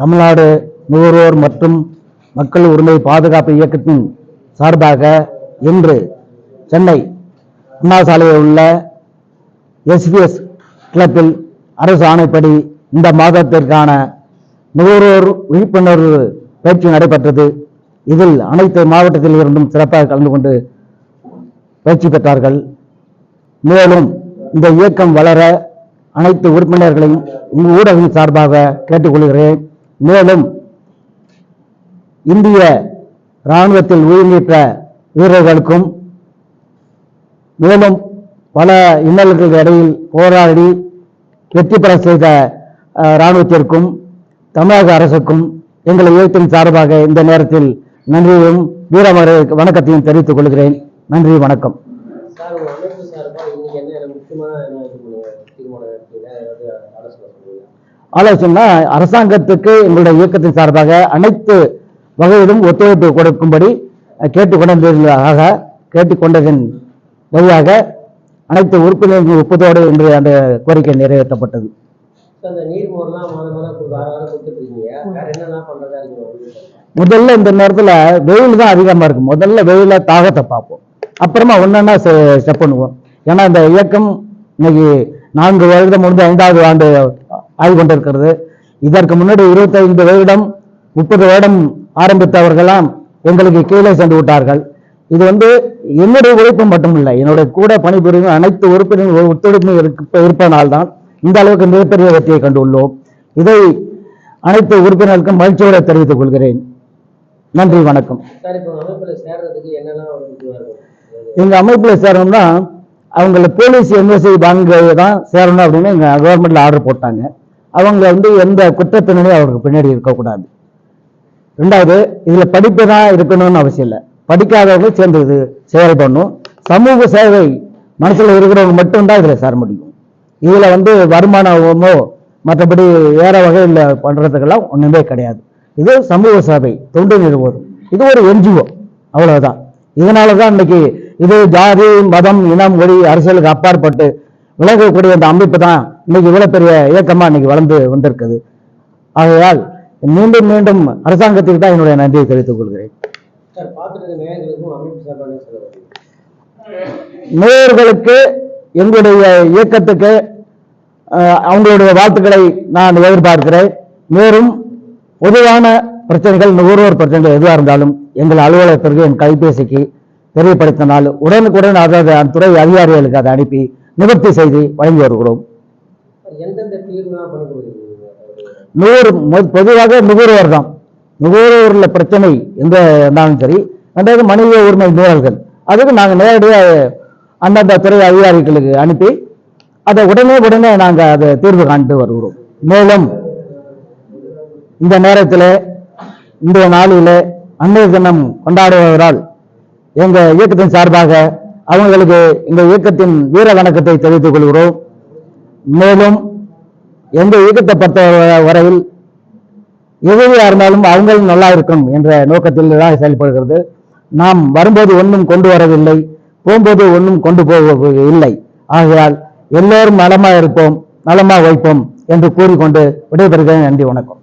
தமிழ்நாடு நுகர்வோர் மற்றும் மக்கள் உரிமை பாதுகாப்பு இயக்கத்தின் சார்பாக இன்று சென்னை அண்ணா சாலையில் உள்ள எஸ்பிஎஸ் கிளப்பில் அரசு ஆணைப்படி இந்த மாதத்திற்கான நுகர்வோர் விழிப்புணர்வு பயிற்சி நடைபெற்றது. இதில் அனைத்து மாவட்டத்தில் இருந்தும் சிறப்பாக கலந்து கொண்டு பயிற்சி பெற்றார்கள். மேலும் இந்த இயக்கம் வளர அனைத்து உறுப்பினர்களையும் உங்கள் ஊடகம் சார்பாக கேட்டுக்கொள்கிறேன். மேலும் இந்திய இராணுவத்தில் உயிர்நீத்த வீரர்களுக்கும் மேலும் பல இன்னல்களுக்கு இடையில் போராடி வெற்றி பெற செய்த இராணுவத்திற்கும் தமிழக அரசுக்கும் எங்களை இயக்கத்தின் சார்பாக இந்த நேரத்தில் நன்றியும் வீரமர வணக்கத்தையும் தெரிவித்துக் கொள்கிறேன். நன்றி வணக்கம். சார் ஆலோசனை அரசாங்கத்துக்கு எங்களுடைய இயக்கத்தின் சார்பாக அனைத்து வகையிலும் ஒத்துழைப்பு கொடுக்கும்படி கேட்டுக்கொண்டதாக கேட்டுக்கொண்டதன் வழியாக அனைத்து உறுப்பினர்கள் ஒப்புதோடு இன்று அந்த கோரிக்கை நிறைவேற்றப்பட்டது. முதல்ல இந்த நேரத்துல வெயில் தான் அதிகமா இருக்கும் முதல்ல வெயில தாகத்தை பார்ப்போம். அப்புறமா ஒன்னொன்னா ஸ்டெப் பண்ணுவோம். ஏன்னா இந்த இயக்கம் இன்னைக்கு நான்கு வருடம் முடிந்து ஐந்தாவது ஆண்டு ஆகி கொண்டிருக்கிறது இதற்கு முன்னாடி இருபத்தைந்து வருடம் முப்பது வருடம் ஆரம்பித்தவர்களாம் எங்களுக்கு கீழே சென்று விட்டார்கள். இது வந்து என்னுடைய உழைப்பு மட்டும் இல்லை என்னுடைய கூட பணிபுரியும் அனைத்து உறுப்பினர்கள் ஒத்துழைப்பு இருப்பதனால்தான் இந்த அளவுக்கு மிகப்பெரிய வெற்றியை கண்டுள்ளோம். இதை அனைத்து உறுப்பினர்களுக்கும் மகிழ்ச்சியோட தெரிவித்துக் கொள்கிறேன். நன்றி வணக்கம். எங்க அமைப்புல சேரணும்னா அவங்கள போலீஸ் எம்எஸ்சி வாங்க தான் சேரணும் அப்படின்னு எங்க கவர்மெண்ட்ல ஆர்டர் போட்டாங்க. அவங்க வந்து எந்த குற்றப்பின்னணியும் அவருக்கு பின்னாடி இருக்கக்கூடாது. ரெண்டாவது இதுல படிப்பு தான் இருக்கணும்னு அவசியம் இல்லை. படிக்காதவங்க சேர்ந்து இது செயல்படணும் சமூக சேவை மனசுல இருக்கிறவங்க மட்டும்தான் இதுல சேர முடியும். இதுல வந்து வருமானமோ மற்றபடி வேற வகையில் பண்றதுக்கெல்லாம் ஒண்ணுமே கிடையாது. இது சமூக சேவை தொண்டு நிறுவனம். இது ஒரு என்ஜிஓ அவ்வளவுதான். இதனால தான் இன்னைக்கு இது ஜாதி மதம் இனம் மொழி அரசியலுக்கு அப்பாற்பட்டு விலகக்கூடிய அந்த அமைப்பு தான் இன்னைக்கு இவ்வளவு பெரிய இயக்கமா இன்னைக்கு வளர்ந்து வந்திருக்குது. ஆகையால் மீண்டும் மீண்டும் அரசாங்கத்துக்கு தான் என்னுடைய நன்றியை தெரிவித்துக் கொள்கிறேன். நேயர்களுக்கு எங்களுடைய இயக்கத்துக்கு அவங்களுடைய வாழ்த்துக்களை நான் எதிர்பார்க்கிறேன். மேலும் பொதுவான பிரச்சனைகள் நுகர்வோர் பிரச்சனைகள் எதுவாக இருந்தாலும் எங்கள் அலுவலகத்திற்கு என் கைபேசிக்கு தெரியப்படுத்தினால் உடனுக்குடன் அதாவது அந்த துறை அதிகாரிகளுக்கு அதை அனுப்பி நிவர்த்தி செய்து வழங்கி வருகிறோம். நுகர் பொதுவாக நுகர்வோர் தான். நுகர்வோர்ல பிரச்சனை எந்த இருந்தாலும் சரி ரெண்டாவது மனித உரிமை மீறல்கள். அதுக்கு நாங்கள் நேரடியாக அந்தந்த துறை அதிகாரிகளுக்கு அனுப்பி அதை உடனே உடனே நாங்கள் அதை தீர்வு காண்டு வருகிறோம். மேலும் இந்த நேரத்தில் இன்றைய நாளில் அன்னைய தினம் கொண்டாடுவதால் எங்க இயக்கத்தின் சார்பாக அவங்களுக்கு இந்த இயக்கத்தின் வீர வணக்கத்தை தெரிவித்துக் கொள்கிறோம். மேலும் எந்த இயக்கத்தை பொறுத்த வரையில் எதுவாக இருந்தாலும் அவங்களும் நல்லா இருக்கும் என்ற நோக்கத்தில் தான் செயல்படுகிறது. நாம் வரும்போது ஒன்றும் கொண்டு வரவில்லை போகும்போது ஒன்றும் கொண்டு போக இல்லை ஆகையால் எல்லோரும் நலமாக இருப்போம் நலமாக வைப்போம் என்று கூறிக்கொண்டு விடைபெறுகிறேன். நன்றி வணக்கம்.